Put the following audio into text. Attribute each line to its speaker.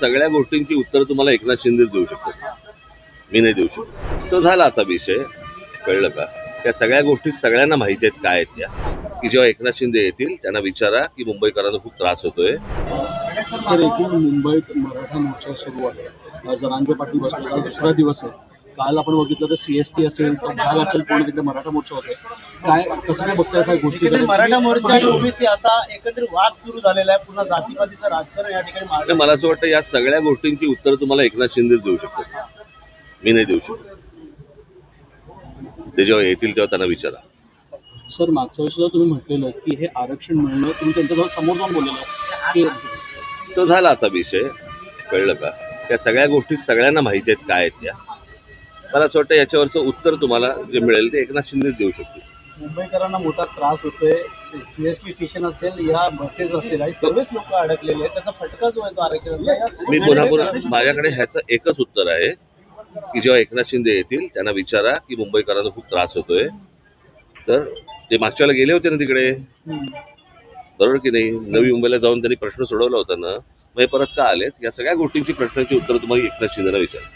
Speaker 1: सगळ्या गोष्टींची उत्तर तुम्हाला एकनाथ शिंदेच देऊ शकतो मी नाही देऊ शकतो. तो झाला आता विषय. कळलं का? त्या सगळ्या गोष्टी सगळ्यांना माहिती आहेत काय आहेत त्या. की जेव्हा एकनाथ शिंदे येतील त्यांना विचारा की मुंबईकरांना खूप त्रास होतोय.
Speaker 2: सर एकूण मुंबईत मराठा मोर्चा सुरू आहे जरांगे पाटील बसले दुसरा दिवस आहे. काल आपण बघितलं तर सीएसटी असेल तो भाग असेल पूर्ण तिकडे मराठा मोर्चा होते. काय कसं काय बघताय सगळ्या गोष्टी?
Speaker 3: मराठा मोर्चा आणि ओबीसी असा एकत्रित वाद सुरू झालेला आहे. पुन्हा जातीपातीचं राजकारण या ठिकाणी
Speaker 1: मला असं वाटतं या सगळ्या गोष्टींची उत्तर तुम्हाला एकनाथ शिंदेच देऊ शकतो मी नाही देऊ शकतो. ते जेव्हा येतील तेव्हा त्यांना विचारा.
Speaker 2: सर मागच्या वेळेस तुम्ही म्हटलेलं की हे आरक्षण मिळणं तुम्ही त्यांच्याजवळ समोर जाऊन बोललेलं. की
Speaker 1: तो झाला आता विषय. कळलं का? त्या सगळ्या गोष्टी सगळ्यांना माहिती आहेत काय आहेत त्या. मला असं वाटतं याच्यावरचं उत्तर तुम्हाला जे मिळेल ते एकनाथ शिंदेच देऊ शकतील.
Speaker 3: मुंबईकरांना मोठा त्रास होतोय. सीएसटी स्टेशन असेल या बसेस असेल आणि सर्वच लोक अडकलेले आहेत. त्याचा फटका जो आहे तो आरक्षणाचा
Speaker 1: मी पुन्हा पुन्हा माझ्याकडे ह्याचं एकच उत्तर आहे की जेव्हा एकनाथ शिंदे येतील त्यांना विचारा की मुंबईकरांना खूप त्रास होतोय. तर ते मागच्याला गेले होते ना तिकडे. बरोबर की नाही? नवी मुंबईला जाऊन त्यांनी प्रश्न सोडवला होता ना. मग हे परत का आलेत? या सगळ्या गोष्टींची प्रश्नांची उत्तर तुम्हाला एकनाथ शिंदेला विचारा.